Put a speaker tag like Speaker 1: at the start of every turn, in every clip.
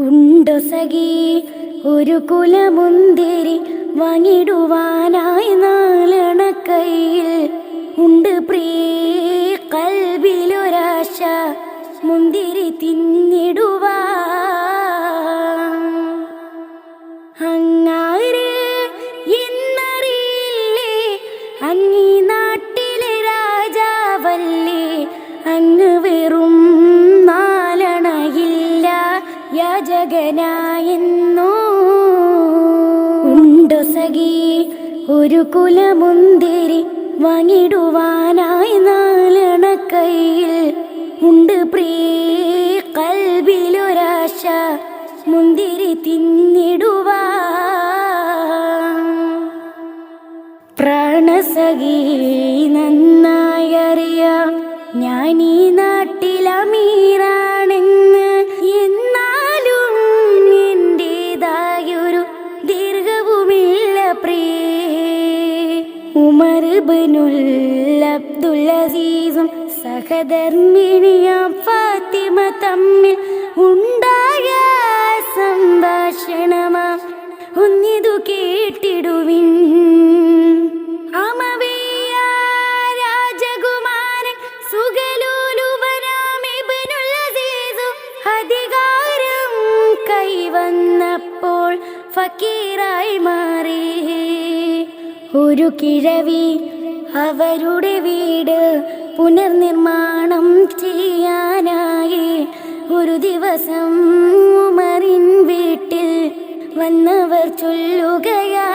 Speaker 1: ഉണ്ടോ സഖി ഒരു കുലമുന്തിരി വാങ്ങിടുവാനായി നാലണ ഉണ്ട് പ്രിയ കൽവിലൊരാശ മുന്തിരി തിന്നിടുവാൻ യാചകനായെന്നോ ഉണ്ടോ സഖി ഒരു കുലമുന്തിരി വാങ്ങിടുവാനായി നാലണ കയ്യിൽ ഉണ്ട് പ്രീ കൽവിലൊരാശ മുന്തിരി തിന്നിടുവാ പ്രാണസഖി നന്നായി അറിയാം ഞാൻ ഈ നാട്ടിലമീറാണെന്ന് ഉമർ സഹധർമ്മിണിയ ഫാത്തിമ തമ്മിൽ ഉണ്ടായ സംഭാഷണമാം. ഒന്നിതു കേട്ടിടുവിൻ. ഫക്കീറായി മാറി. ഒരു കിഴവി അവരുടെ വീട് പുനർനിർമ്മാണം ചെയ്യാനായി ഒരു ദിവസം ഉമറിൻ വീട്ടിൽ വന്നവർ ചൊല്ലുകയാ.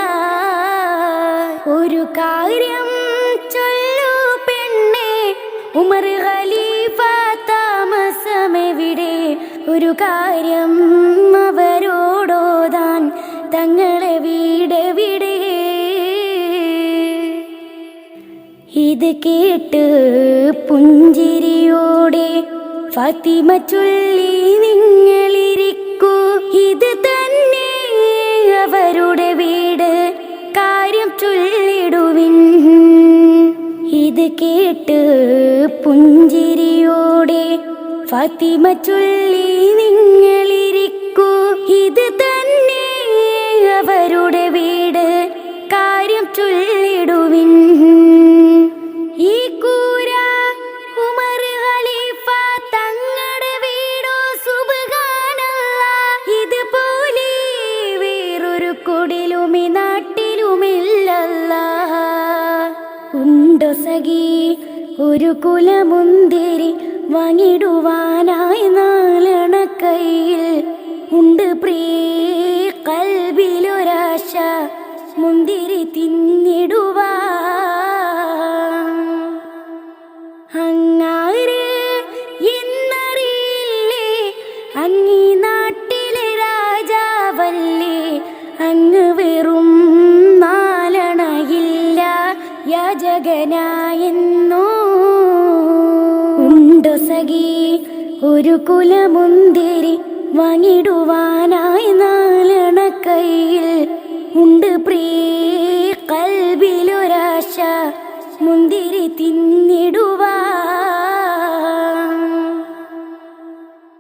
Speaker 1: ഒരു കാര്യം ചൊല്ലു പെണ്ണെ ഉമർ ഖലീഫ താമസമെവിടെ? ഒരു കാര്യം അവരോടോതാൻ തങ്ങളെ വീടെവിടെ ഇത് കേട്ട് പുഞ്ചിരിയോടെ ഫാത്തിമ ചൊല്ലി നിങ്ങളിരിക്കൂ. ഇത് തന്നെ അവരുടെ വീട്. കാര്യം ചൊല്ലിടുവിൻ. ഇത് കേട്ട് പുഞ്ചിരിയോടെ ഫാത്തിമ ചൊല്ലി നിങ്ങളിരിക്കൂ. ഇത് തന്നെ അവരുടെ വീട്. കാര്യം ചൊല്ലിടുവിൻ സഖി ഒരു കുലമുന്തിരി വാങ്ങിടുവാനായി നാലണ കയ്യിൽ ഉണ്ട് പ്രീ കൽവിലൊരാശ മുന്തിരി തിന്നിടുവാ. അങ്ങാരെ എന്നറിയില്ലേ അങ്ങീ നാട്ടിലെ രാജാവല്ലേ അങ്ങ് പറയുന്നു. ഉണ്ടു സഖി? ഒരു കുലമുന്തിരി വാങ്ങിടുവാനായി നാലണ ഉണ്ട് പ്രീ കൽബിലൊരാശ മുന്തിരി തിന്നിടൂ